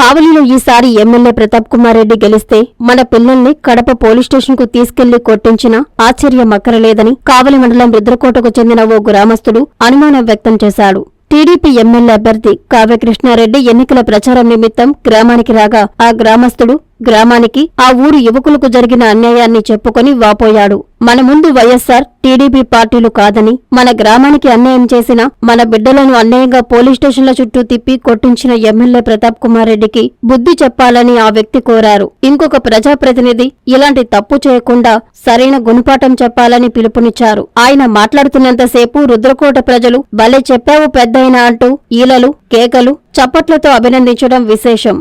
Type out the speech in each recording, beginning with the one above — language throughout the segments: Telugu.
కావలిలో ఈసారి ఎమ్మెల్యే ప్రతాప్ కుమార్ రెడ్డి గెలిస్తే మన పిల్లల్ని కడప పోలీస్ స్టేషన్కు తీసుకెళ్ళి కొట్టించినా ఆశ్చర్యమక్కరలేదని కావలి మండలం రుద్రకోటకు చెందిన ఓ గ్రామస్తుడు అనుమానం వ్యక్తం చేశాడు. టీడీపీ ఎమ్మెల్యే అభ్యర్థి కావ్యకృష్ణారెడ్డి ఎన్నికల ప్రచారం నిమిత్తం గ్రామానికి రాగా ఆ గ్రామస్తుడు గ్రామానికి ఆ ఊరు యువకులకు జరిగిన అన్యాయాన్ని చెప్పుకొని వాపోయాడు. మన ముందు వైఎస్సార్ టీడీపీ పార్టీలు కాదని మన గ్రామానికి అన్యాయం చేసిన మన బిడ్డలను అన్యాయంగా పోలీస్ స్టేషన్ల చుట్టూ తిప్పి కొట్టించిన ఎమ్మెల్యే ప్రతాప్ కుమార్ రెడ్డికి బుద్ధి చెప్పాలని ఆ వ్యక్తి కోరారు. ఇంకొక ప్రజాప్రతినిధి ఇలాంటి తప్పు చేయకుండా సరైన గుణపాఠం చెప్పాలని పిలుపునిచ్చారు. ఆయన మాట్లాడుతున్నంతసేపు రుద్రకోట ప్రజలు భలే చెప్పావు పెద్దయినా అంటూ ఈలలు కేకలు చప్పట్లతో అభినందించడం విశేషం.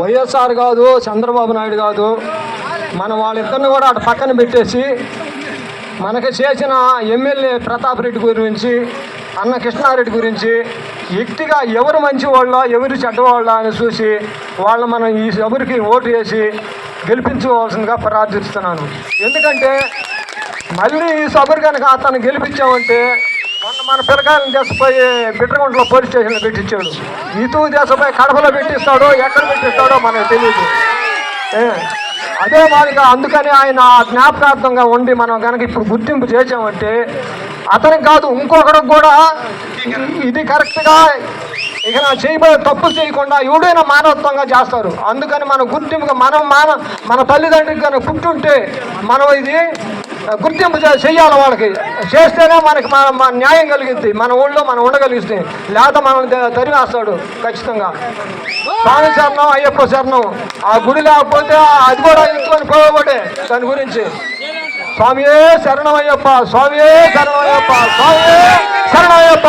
వైఎస్ఆర్ కాదు చంద్రబాబు నాయుడు కాదు. మనం వాళ్ళిద్దరిని కూడా అటు పక్కన పెట్టేసి మనకి చేసిన ఎమ్మెల్యే ప్రతాప్ రెడ్డి గురించి అన్న కృష్ణారెడ్డి గురించి వ్యక్తిగా ఎవరు మంచి వాళ్ళ ఎవరు చెడ్డవాళ్ళ అని చూసి వాళ్ళ మనం ఈ ఎవరికి ఓటు వేసి గెలిపించుకోవాల్సిందిగా ప్రార్థిస్తున్నాను. ఎందుకంటే మళ్ళీ ఈ సభరు కనుక అతను గెలిపించామంటే మన పిల్లకాయలను తీసుకుపోయి బిడ్రగుంటలో పోలీస్ స్టేషన్లో పెట్టించాడు. ఇటు తీసుకుపోయి కడపలో పెట్టిస్తాడో ఎక్కడ పెట్టిస్తాడో మనకు తెలియదు అదే మాదిరిగా అందుకని ఆయన ఆ జ్ఞాపకార్థంగా ఉండి మనం కనుక ఇప్పుడు గుర్తింపు చేసామంటే అతనికి కాదు ఇంకొకరికి కూడా ఇది కరెక్ట్గా ఇక నా చేయబోయే తప్పు చేయకుండా ఎవడైనా మానవత్వంగా చేస్తారు. అందుకని మన గుర్తింపుగా మనం మాన మన తల్లిదండ్రులకి కనుక పుట్టుంటే మనం ఇది గుర్తింపు చేయాలి వాళ్ళకి. చేస్తేనే మనకి మన న్యాయం కలిగింది. మన ఊళ్ళో మనం ఉండగలిగిస్తే లేకపోతే మనం తరివేస్తాడు ఖచ్చితంగా. స్వామి శరణం అయ్యప్ప శరణం. ఆ గుడి లేకపోతే అది కూడా ఇంకొని పోవబడే దాని గురించి. స్వామియే శరణం అయ్యప్ప స్వామియే శరణం అయ్యప్ప స్వామియే శరణం అయ్యప్ప.